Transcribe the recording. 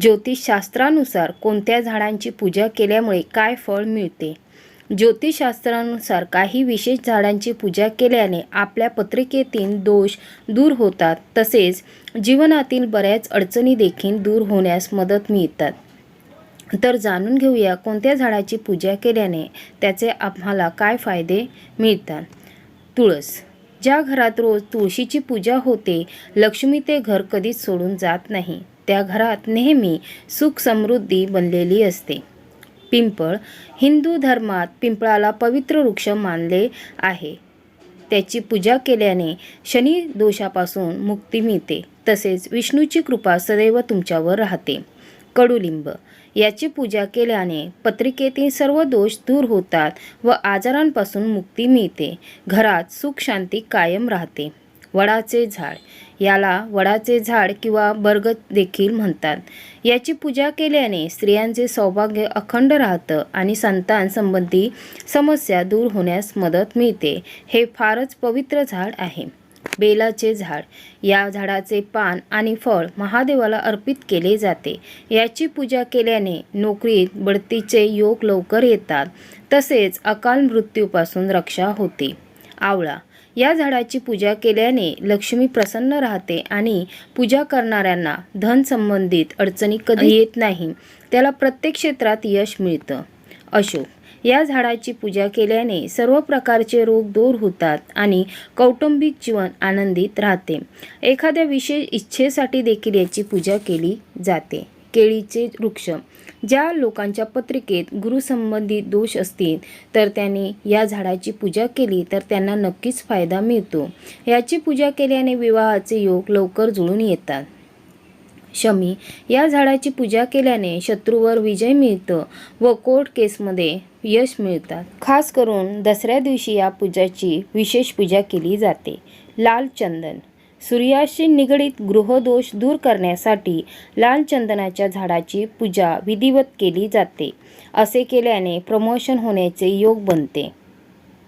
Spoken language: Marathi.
ज्योतिषशास्त्रानुसार कोणत्या झाडांची पूजा केल्यामुळे काय फळ मिळते? ज्योतिषशास्त्रानुसार काही विशेष झाडांची पूजा केल्याने आपल्या पत्रिकेतील दोष दूर होतात तसेच जीवनातील बऱ्याच अडचणी देखील दूर होण्यास मदत मिळतात. तर जाणून घेऊया कोणत्या झाडाची पूजा केल्याने त्याचे आम्हाला काय फायदे मिळतात. तुळस. ज्या घरात रोज तुळशीची पूजा होते लक्ष्मी ते घर कधीच सोडून जात नाही. त्या घरात नेहमी सुख समृद्धी बनलेली असते. पिंपळ हिंदू धर्मात पिंपळाला पवित्र वृक्ष मानले आहे. त्याची पूजा केल्याने शनी दोषापासून मुक्ती मिळते. तसेच विष्णूची कृपा सदैव तुमच्यावर राहते. कडुलिंब याची पूजा केल्याने पत्रिकेतील सर्व दोष दूर होतात व आजारांपासून मुक्ती मिळते. घरात सुख शांती कायम राहते. वडाचे झाड. याला वडाचे झाड किंवा बरगद देखील म्हणतात. याची पूजा केल्याने स्त्रियांचे सौभाग्य अखंड राहतं आणि संतान संबंधी समस्या दूर होण्यास मदत मिळते. हे फारच पवित्र झाड आहे. बेलाचे झाड. या झाडाचे पान आणि फळ महादेवाला अर्पित केले जाते. याची पूजा केल्याने नोकरीत बढतीचे योग लवकर येतात. तसेच अकाल मृत्यूपासून रक्षा होते. आवळा. या झाडाची पूजा केल्याने लक्ष्मी प्रसन्न राहते आणि पूजा करणाऱ्यांना धन संबंधित अडचणी कधी येत नाही. त्याला प्रत्येक क्षेत्रात यश मिळतं. अशोक या झाडाची पूजा केल्याने सर्व प्रकारचे रोग दूर होतात आणि कौटुंबिक जीवन आनंदित राहते. एखाद्या विशेष इच्छेसाठी देखील याची पूजा केली जाते. केळीचे वृक्ष ज्या लोकांच्या पत्रिकेत गुरुसंबंधित दोष असतील तर त्यांनी या झाडाची पूजा केली तर त्यांना नक्कीच फायदा मिळतो. याची पूजा केल्याने विवाहाचे योग लवकर जुळून येतात. शमी या झाडाची पूजा केल्याने शत्रूवर विजय मिळतं व कोर्ट केसमध्ये यश मिळतात. खास करून दसऱ्या दिवशी या पूजाची विशेष पूजा केली जाते. लाल चंदन सूर्याशी निगडीत गृहदोष दूर करण्यासाठी लाल चंदनाच्या झाडाची पूजा विधिवत केली जाते. असे केल्याने प्रमोशन होण्याचे योग बनते.